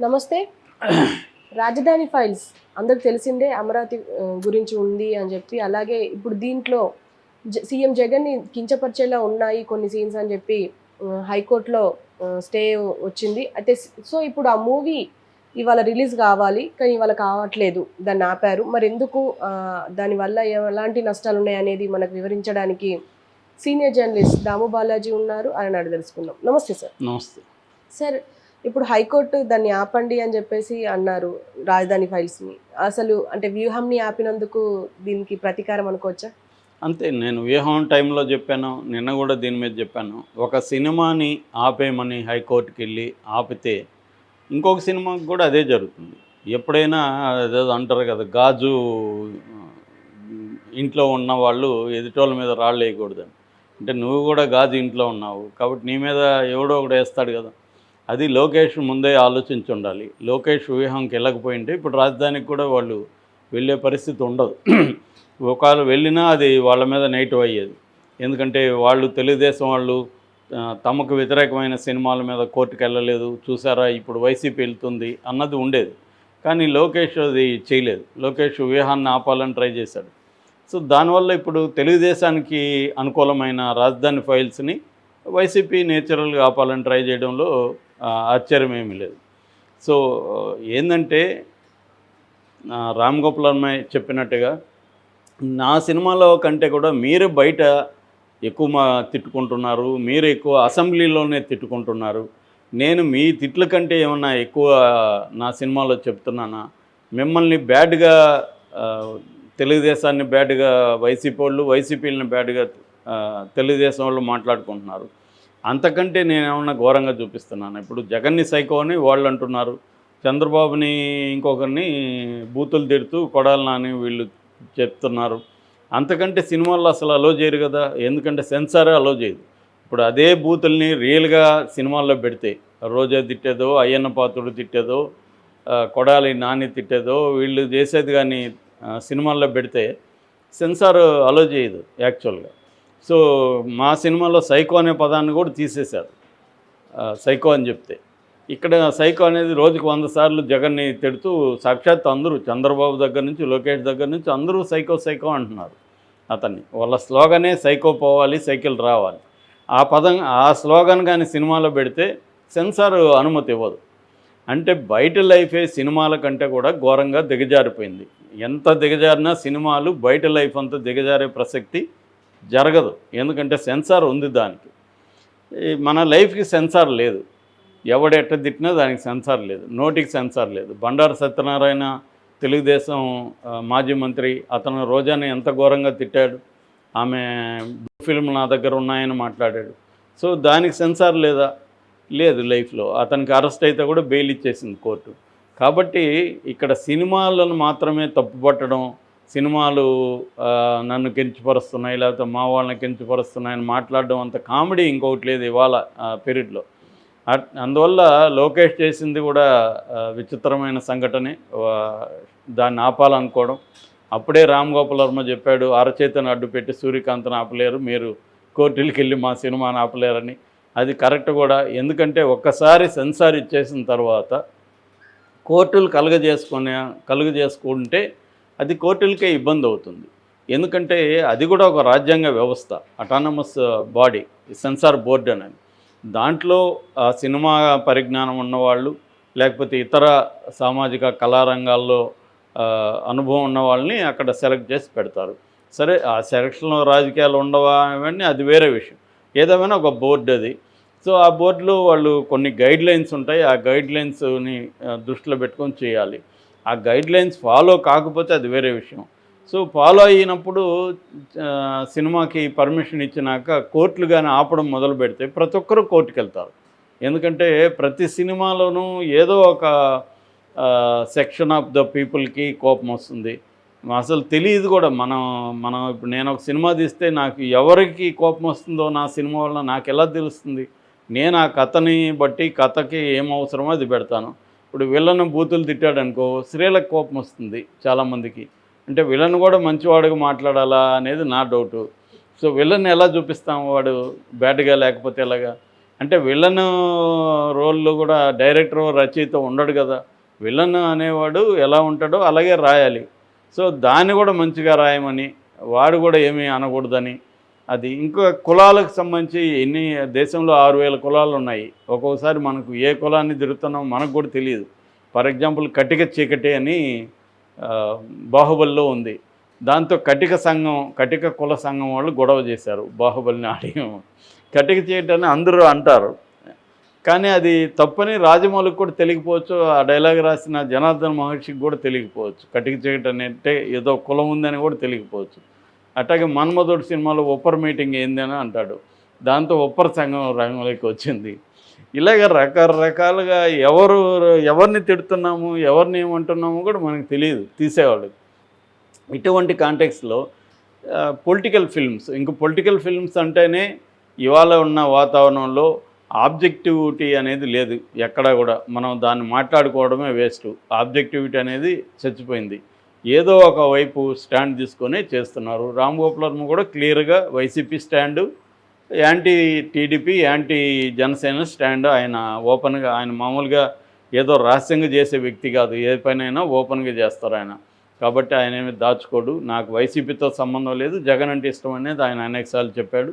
నమస్తే. రాజధాని ఫైల్స్ అందరికి తెలిసిందే అమరావతి గురించి ఉంది అని చెప్పి. అలాగే ఇప్పుడు దీంట్లో జ- సీఎం జగన్ని కించపరిచేలా ఉన్నాయి కొన్ని సీన్స్ అని చెప్పి హైకోర్టులో స్టే వచ్చింది. అయితే స్- ఇప్పుడు ఆ మూవీ ఇవాళ రిలీజ్ కావాలి కానీ ఇవాళ కావట్లేదు దాన్ని ఆపారు. మరి ఎందుకు దానివల్ల ఎలాంటి నష్టాలు ఉన్నాయి అనేది మనకు వివరించడానికి సీనియర్ జర్నలిస్ట్ దాము బాలాజీ ఉన్నారు ఆయన అడిగి తెలుసుకుందాం. నమస్తే సార్. నమస్తే. సార్ ఇప్పుడు హైకోర్టు దాన్ని ఆపండి అని చెప్పేసి అన్నారు రాజధాని ఫైల్స్ని. అసలు అంటే వ్యూహంని ఆపినందుకు దీనికి ప్రతీకారం అనుకోవచ్చా? అంతే నేను వ్యూహం టైంలో చెప్పాను నిన్న కూడా దీని మీద చెప్పాను. ఒక సినిమాని ఆపేయమని హైకోర్టుకి వెళ్ళి ఆపితే ఇంకొక సినిమాకి కూడా అదే జరుగుతుంది. ఎప్పుడైనా అదే అంటారు కదా గాజు ఇంట్లో ఉన్న వాళ్ళు ఎదుటోళ్ళ మీద రాళ్ళు వేయకూడదని. అంటే నువ్వు కూడా గాజు ఇంట్లో ఉన్నావు కాబట్టి నీ మీద ఎవడో ఒకడు వేస్తాడు కదా. అది లోకేష్ ముందే ఆలోచించి ఉండాలి లోకేష్ వ్యూహంకి వెళ్ళకపోయింటే ఇప్పుడు రాజధానికి కూడా వాళ్ళు వెళ్ళే పరిస్థితి ఉండదు. ఒకవేళ వెళ్ళినా అది వాళ్ళ మీద నెగిటివ్ అయ్యేది. ఎందుకంటే వాళ్ళు తెలుగుదేశం వాళ్ళు తమకు వ్యతిరేకమైన సినిమాల మీద కోర్టుకు వెళ్ళలేదు చూసారా ఇప్పుడు వైసీపీ వెళ్తుంది అన్నది ఉండేది. కానీ లోకేష్ అది చేయలేదు. లోకేష్ వ్యూహాన్ని ఆపాలని ట్రై చేశాడు. సో దానివల్ల ఇప్పుడు తెలుగుదేశానికి అనుకూలమైన రాజధాని ఫైల్స్ని వైసీపీ నేచురల్గా ఆపాలని ట్రై చేయడంలో ఆశ్చర్యం ఏమీ లేదు. సో ఏంటంటే రామ్ గోపాల్ అమ్మాయి చెప్పినట్టుగా నా సినిమాలో కంటే కూడా మీరు బయట ఎక్కువ మా తిట్టుకుంటున్నారు మీరు ఎక్కువ అసెంబ్లీలోనే తిట్టుకుంటున్నారు. నేను మీ తిట్ల కంటే ఏమన్నా ఎక్కువ నా సినిమాలో చెప్తున్నానా? మిమ్మల్ని బ్యాడ్గా తెలుగుదేశాన్ని బ్యాడ్గా వైసీపీ వాళ్ళు వైసీపీలను బ్యాడ్గా తెలుగుదేశం వాళ్ళు మాట్లాడుకుంటున్నారు. అంతకంటే నేను ఏమన్నా ఘోరంగా చూపిస్తున్నాను? ఇప్పుడు జగన్ని సైకో అని వాళ్ళు అంటున్నారు. చంద్రబాబుని ఇంకొకరిని బూతులు తిడుతూ కొడాలి నాని వీళ్ళు చెప్తున్నారు. అంతకంటే సినిమాల్లో అసలు అలో చేయరు కదా? ఎందుకంటే సెన్సారే అలో చేయదు. ఇప్పుడు అదే బూతుల్ని రియల్గా సినిమాల్లో పెడితే రోజా తిట్టేదో అయ్యన్న పాత్రుడు తిట్టేదో కొడాలి నాని తిట్టేదో వీళ్ళు చేసేది కానీ సినిమాల్లో పెడితే సెన్సార్ అలో చేయదు యాక్చువల్గా సో మా సినిమాలో సైకో అనే పదాన్ని కూడా తీసేశారు. సైకో అని చెప్తే. ఇక్కడ సైకో అనేది రోజుకు వంద సార్లు జగన్ని తిడుతూ సాక్షాత్ అందరూ చంద్రబాబు దగ్గర నుంచి లోకేష్ దగ్గర నుంచి అందరూ సైకో సైకో అంటున్నారు అతన్ని. వాళ్ళ స్లోగనే సైకో పోవాలి సైకిల్ రావాలి. ఆ పదం ఆ స్లోగన్ కానీ సినిమాలో పెడితే సెన్సార్ అనుమతి ఇవ్వదు. అంటే బయట లైఫే సినిమాల కంటే కూడా ఘోరంగా దిగజారిపోయింది. ఎంత దిగజారినా సినిమాలు బయట లైఫ్ అంతా దిగజారే ప్రసక్తి జరగదు. ఎందుకంటే సెన్సార్ ఉంది దానికి. మన లైఫ్కి సెన్సార్ లేదు. ఎవడు ఎట్ట తిట్టినా దానికి సెన్సార్ లేదు. నోటికి సెన్సార్ లేదు. బండారు సత్యనారాయణ తెలుగుదేశం మాజీ మంత్రి అతను రోజాని ఎంత ఘోరంగా తిట్టాడు. ఆమె ఫిల్మ్ నా దగ్గర ఉన్నాయని మాట్లాడాడు. సో దానికి సెన్సార్ లేదా? లేదు లైఫ్లో. అతనికి అరెస్ట్ అయితే కూడా బెయిల్ ఇచ్చేసింది కోర్టు. కాబట్టి ఇక్కడ సినిమాలను మాత్రమే తప్పుపట్టడం సినిమాలు నన్ను కించపరుస్తున్నాయి లేకపోతే మా వాళ్ళని కించపరుస్తున్నాయని మాట్లాడడం అంత కామెడీ ఇంకొకటి లేదు ఇవాళ పీరియడ్లో. అట్- అందువల్ల లోకేష్ చేసింది కూడా విచిత్రమైన సంఘటనే. దాన్ని ఆపాలనుకోవడం. అప్పుడే రామ్ గోపాల్ వర్మ చెప్పాడు అరచేతను అడ్డు పెట్టి సూర్యకాంత్ను ఆపలేరు మీరు కోర్టులకి వెళ్ళి మా సినిమాను ఆపలేరని. అది కరెక్ట్ కూడా. ఎందుకంటే ఒక్కసారి సెన్సార్ ఇచ్చేసిన తర్వాత కోర్టులు కలుగజేసుకునే కలుగజేసుకుంటే అది కోర్టులకే ఇబ్బంది అవుతుంది. ఎందుకంటే అది కూడా ఒక రాజ్యాంగ వ్యవస్థ అటానమస్ బాడీ సెన్సార్ బోర్డు అనేది దాంట్లో ఆ సినిమా పరిజ్ఞానం ఉన్నవాళ్ళు లేకపోతే ఇతర సామాజిక కళారంగాల్లో అనుభవం ఉన్న వాళ్ళని అక్కడ సెలెక్ట్ చేసి పెడతారు. సరే ఆ సెలక్షన్లో రాజకీయాలు ఉండవా అవన్నీ అది వేరే విషయం. ఏదేమైనా ఒక బోర్డు అది. సో ఆ బోర్డులో వాళ్ళు కొన్ని గైడ్ లైన్స్ ఉంటాయి. ఆ గైడ్ లైన్స్ని దృష్టిలో పెట్టుకొని చేయాలి. ఆ గైడ్ లైన్స్ ఫాలో కాకపోతే అది వేరే విషయం. సో ఫాలో అయినప్పుడు సినిమాకి పర్మిషన్ ఇచ్చినాక కోర్టులు కానీ ఆపడం మొదలు పెడితే ప్రతి ఒక్కరూ కోర్టుకు వెళ్తారు ఎందుకంటే ప్రతి సినిమాలోనూ ఏదో ఒక సెక్షన్ ఆఫ్ ద పీపుల్కి కోపం వస్తుంది. అసలు తెలియదు కూడా మనం మనం ఇప్పుడు నేను ఒక సినిమా తీస్తే నాకు ఎవరికి కోపం వస్తుందో నా సినిమా వల్ల నాకు ఎలా తెలుస్తుంది? నేను ఆ కథని బట్టి కథకి ఏం అవసరమో అది పెడతాను. ఇప్పుడు విలన్ బూతులు తిట్టాడు అనుకో స్త్రీలకు కోపం వస్తుంది చాలామందికి. అంటే విలన్ కూడా మంచివాడుగా మాట్లాడాలా అనేది నా డౌటు. సో విలన్ ఎలా చూపిస్తాం వాడు? బ్యాడ్గా లేకపోతే ఎలాగా? అంటే విలన్ రోల్లో కూడా డైరెక్టర్ రచయిత ఉండడు కదా. విలన్ అనేవాడు ఎలా ఉంటాడో అలాగే రాయాలి. సో దాన్ని కూడా మంచిగా రాయమని వాడు కూడా ఏమీ అనకూడదని అది ఇంకా కులాలకు సంబంధించి ఎన్ని దేశంలో ఆరు వేల కులాలు ఉన్నాయి ఒక్కోసారి మనకు ఏ కులాన్ని తిరుగుతున్నాం మనకు కూడా తెలియదు. ఫర్ ఎగ్జాంపుల్ కటిక చీకటి అని బాహుబలిలో ఉంది. దాంతో కటిక సంఘం కటిక కుల సంఘం వాళ్ళు గొడవ చేశారు బాహుబలిని ఆడియం. కటిక చీకటి అని అందరూ అంటారు. కానీ అది తప్పని రాజమౌళికి కూడా తెలియకపోవచ్చు ఆ డైలాగ్ రాసిన జనార్దన్ మహర్షికి కూడా తెలియకపోవచ్చు. కటిక చీకటి అంటే ఏదో కులం ఉందని కూడా తెలియకపోవచ్చు. అట్లాగే మన్మధుడు సినిమాలో ఒప్పర్ మీటింగ్ ఏందని అంటాడు. దాంతో ఒప్పర్ సంఘం రంగంలోకి వచ్చింది. ఇలాగ రకరకాలుగా ఎవరు ఎవరిని తిడుతున్నాము ఎవరిని ఏమంటున్నామో కూడా మనకు తెలియదు తీసేవాళ్ళు. ఇటువంటి కాంటెక్స్లో పొలిటికల్ ఫిల్మ్స్ ఇంక పొలిటికల్ ఫిల్మ్స్ అంటేనే ఇవాళ ఉన్న వాతావరణంలో ఆబ్జెక్టివిటీ అనేది లేదు. ఎక్కడా కూడా మనం దాన్ని మాట్లాడుకోవడమే వేస్ట్. ఆబ్జెక్టివిటీ అనేది చచ్చిపోయింది. ఏదో ఒక వైపు స్టాండ్ తీసుకొని చేస్తున్నారు. రామ్ గోపాల్ వర్మ కూడా క్లియర్గా YCP stand anti TDP anti Janasena stand. ఆయన ఓపెన్గా ఆయన మామూలుగా ఏదో రహస్యంగా చేసే వ్యక్తి కాదు. ఏ పనైనా ఓపెన్గా చేస్తారు ఆయన. కాబట్టి ఆయన ఏమి దాచుకోడు. నాకు వైసీపీతో సంబంధం లేదు. జగన్ అంటే ఇష్టం అనేది ఆయన అనేకసార్లు చెప్పాడు.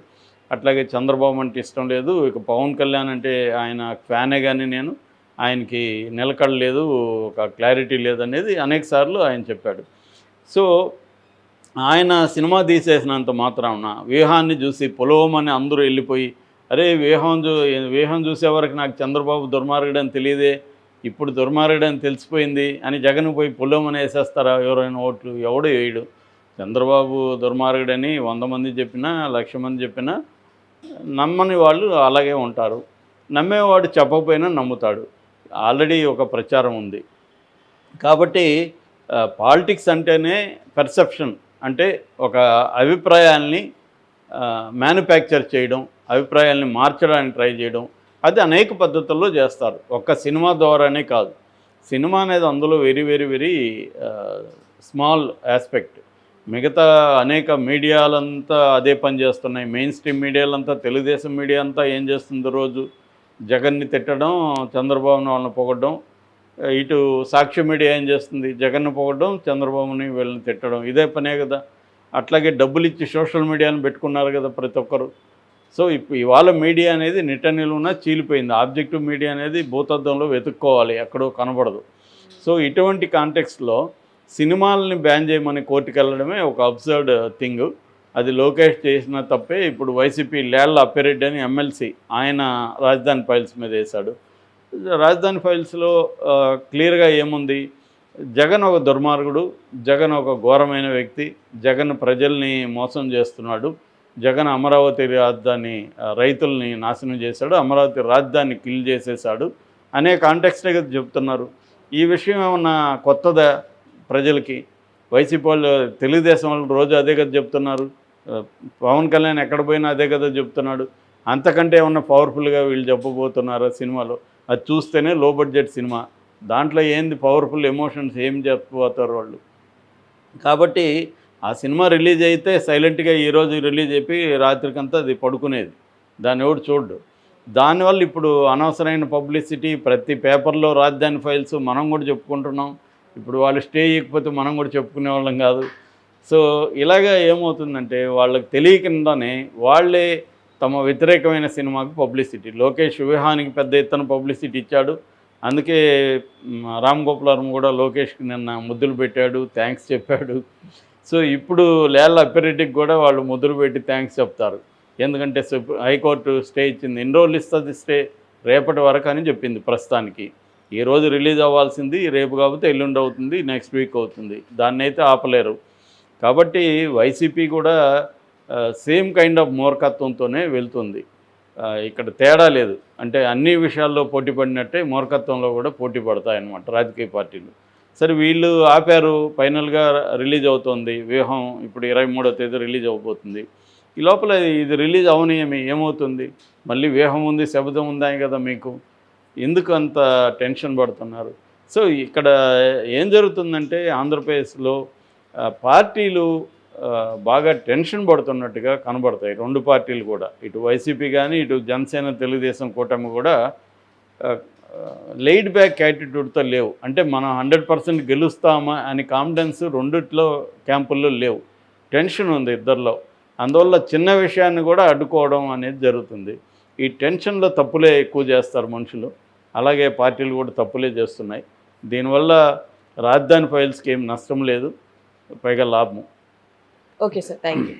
అట్లాగే చంద్రబాబు అంటే ఇష్టం లేదు. ఇక పవన్ కళ్యాణ్ అంటే ఆయన ఫ్యానే కానీ నేను. ఆయనకి నిలకడలేదు ఒక క్లారిటీ లేదనేది అనేకసార్లు ఆయన చెప్పాడు. సో ఆయన సినిమా తీసేసినంత మాత్రాన వ్యూహాన్ని చూసి పొలవమని అందరూ వెళ్ళిపోయి అరే వ్యూహం చూ వ్యూహం చూసే వరకు నాకు చంద్రబాబు దుర్మార్గుడు అని తెలియదే ఇప్పుడు దుర్మార్గుడు అని తెలిసిపోయింది అని జగన్ పోయి పొలవమని వేసేస్తారా? ఎవరైనా ఓట్లు ఎవడు వేయడు. చంద్రబాబు దుర్మార్గుడని వంద మంది చెప్పినా లక్ష మంది చెప్పినా నమ్మని వాళ్ళు అలాగే ఉంటారు. నమ్మేవాడు చెప్పకపోయినా నమ్ముతాడు. ఆల్రెడీ ఒక ప్రచారం ఉంది. కాబట్టి పాలిటిక్స్ అంటేనే పర్సెప్షన్ అంటే ఒక అభిప్రాయాల్ని మ్యానుఫ్యాక్చర్ చేయడం అభిప్రాయాల్ని మార్చడానికి ట్రై చేయడం అది అనేక పద్ధతుల్లో చేస్తారు. ఒక్క సినిమా ద్వారానే కాదు. సినిమా అనేది అందులో very very very small aspect. మిగతా అనేక మీడియాలంతా అదే పని చేస్తున్నాయి. మెయిన్ స్ట్రీమ్ మీడియాలంతా తెలుగుదేశం మీడియా అంతా ఏం చేస్తుంది రోజు? జగన్ని తిట్టడం చంద్రబాబును వాళ్ళని పొగడం ఇటు సాక్షి మీడియా ఏం చేస్తుంది? జగన్ను పొగడం చంద్రబాబుని వీళ్ళని తిట్టడం. ఇదే పనే కదా. అట్లాగే డబ్బులు ఇచ్చి సోషల్ మీడియాని పెట్టుకున్నారు కదా ప్రతి ఒక్కరు. సో ఇప్పుడు ఇవాళ మీడియా అనేది నిట్ట నిలువున చీలిపోయింది. ఆబ్జెక్టివ్ మీడియా అనేది భూతద్దంలో వెతుక్కోవాలి. ఎక్కడో కనబడదు. సో ఇటువంటి కాంటెక్స్లో సినిమాలని బ్యాన్ చేయమని కోర్టుకు వెళ్ళడమే ఒక అబ్సర్డ్ థింగ్. అది లోకేష్ చేసిన తప్పే. ఇప్పుడు వైసీపీ లేళ్ళ అప్పిరెడ్డి అని ఎమ్మెల్సీ ఆయన రాజధాని ఫైల్స్ మీద వేశాడు. రాజధాని ఫైల్స్లో క్లియర్గా ఏముంది? జగన్ ఒక దుర్మార్గుడు జగన్ ఒక ఘోరమైన వ్యక్తి జగన్ ప్రజల్ని మోసం చేస్తున్నాడు జగన్ అమరావతి రాజధాని రైతుల్ని నాశనం చేశాడు అమరావతి రాజధాని కిల్ చేసేసాడు అనే కాంటెక్స్టే కదా చెప్తున్నారు. ఈ విషయం ఏమన్నా కొత్తదా ప్రజలకి? వైసీపీ వాళ్ళు తెలుగుదేశం వాళ్ళు రోజు అదే కదా చెప్తున్నారు. పవన్ కళ్యాణ్ ఎక్కడ పోయినా అదే కదా చెప్తున్నాడు. అంతకంటే ఏమన్నా పవర్ఫుల్గా వీళ్ళు చెప్పబోతున్నారా సినిమాలో? అది చూస్తేనే లో బడ్జెట్ సినిమా. దాంట్లో ఏంది పవర్ఫుల్ ఎమోషన్స్ ఏం చెప్పబోతారు వాళ్ళు? కాబట్టి ఆ సినిమా రిలీజ్ అయితే సైలెంట్గా ఈరోజు రిలీజ్ అయిపోయి రాత్రికంతా అది పడుకునేది. దాన్ని ఎవడు చూడు దానివల్ల ఇప్పుడు అనవసరమైన పబ్లిసిటీ ప్రతి పేపర్లో రాజధాని ఫైల్స్ మనం కూడా చెప్పుకుంటున్నాం. ఇప్పుడు వాళ్ళు స్టే ఇవ్వకపోతే మనం కూడా చెప్పుకునే వాళ్ళం కాదు. సో ఇలాగా ఏమవుతుందంటే వాళ్ళకి తెలియకుండానే వాళ్ళే తమ వ్యతిరేకమైన సినిమాకు పబ్లిసిటీ. లోకేష్ వివాహానికి పెద్ద ఎత్తున పబ్లిసిటీ ఇచ్చాడు. అందుకే రామ్ గోపాల్ కూడా లోకేష్కి నిన్న ముద్దులు పెట్టాడు థ్యాంక్స్ చెప్పాడు. సో ఇప్పుడు లేళ్ళ అప్పిరెడ్డికి కూడా వాళ్ళు ముద్దులు పెట్టి థ్యాంక్స్ చెప్తారు. ఎందుకంటే హైకోర్టు స్టే ఇచ్చింది. ఎన్ని రోజులు ఇస్తుంది స్టే రేపటి వరకు అని చెప్పింది ప్రస్తుతానికి. ఈరోజు రిలీజ్ అవ్వాల్సింది రేపు కాకపోతే ఎల్లుండి అవుతుంది నెక్స్ట్ వీక్ అవుతుంది. దాన్ని అయితే ఆపలేరు. కాబట్టి వైసీపీ కూడా సేమ్ కైండ్ ఆఫ్ మూర్ఖత్వంతోనే వెళ్తుంది. ఇక్కడ తేడా లేదు. అంటే అన్ని విషయాల్లో పోటీ పడినట్టే మూర్ఖత్వంలో కూడా పోటీ పడతాయన్నమాట రాజకీయ పార్టీలు. సరే వీళ్ళు ఆపారు ఫైనల్గా రిలీజ్ అవుతుంది. వ్యూహం ఇప్పుడు ఇరవై మూడో తేదీ రిలీజ్ అవబోతుంది. ఈ లోపల ఇది రిలీజ్ అవనీయమి ఏమవుతుంది? మళ్ళీ వ్యూహం ఉంది శబ్దం ఉందా కదా మీకు? ఎందుకు అంత టెన్షన్ పడుతున్నారు? సో ఇక్కడ ఏం జరుగుతుందంటే ఆంధ్రప్రదేశ్లో పార్టీలు బాగా టెన్షన్ పడుతున్నట్టుగా కనబడతాయి. రెండు పార్టీలు కూడా. ఇటు వైసీపీ కానీ ఇటు జనసేన తెలుగుదేశం కూటమి కూడా లెయిడ్ బ్యాక్ యాటిట్యూడ్తో లేవు. అంటే మనం హండ్రెడ్ పర్సెంట్ గెలుస్తామా అని కాన్ఫిడెన్స్ రెండిట్లో క్యాంపుల్లో లేవు. టెన్షన్ ఉంది ఇద్దరిలో. అందువల్ల చిన్న విషయాన్ని కూడా అడ్డుకోవడం అనేది జరుగుతుంది. ఈ టెన్షన్లో తప్పులే ఎక్కువ చేస్తారు మనుషులు. అలాగే పార్టీలు కూడా తప్పులే చేస్తున్నాయి. దీనివల్ల రాజధాని ఫైల్స్కి ఏం నష్టం లేదు. పైగా లాభం ఓకే సార్ థ్యాంక్ యూ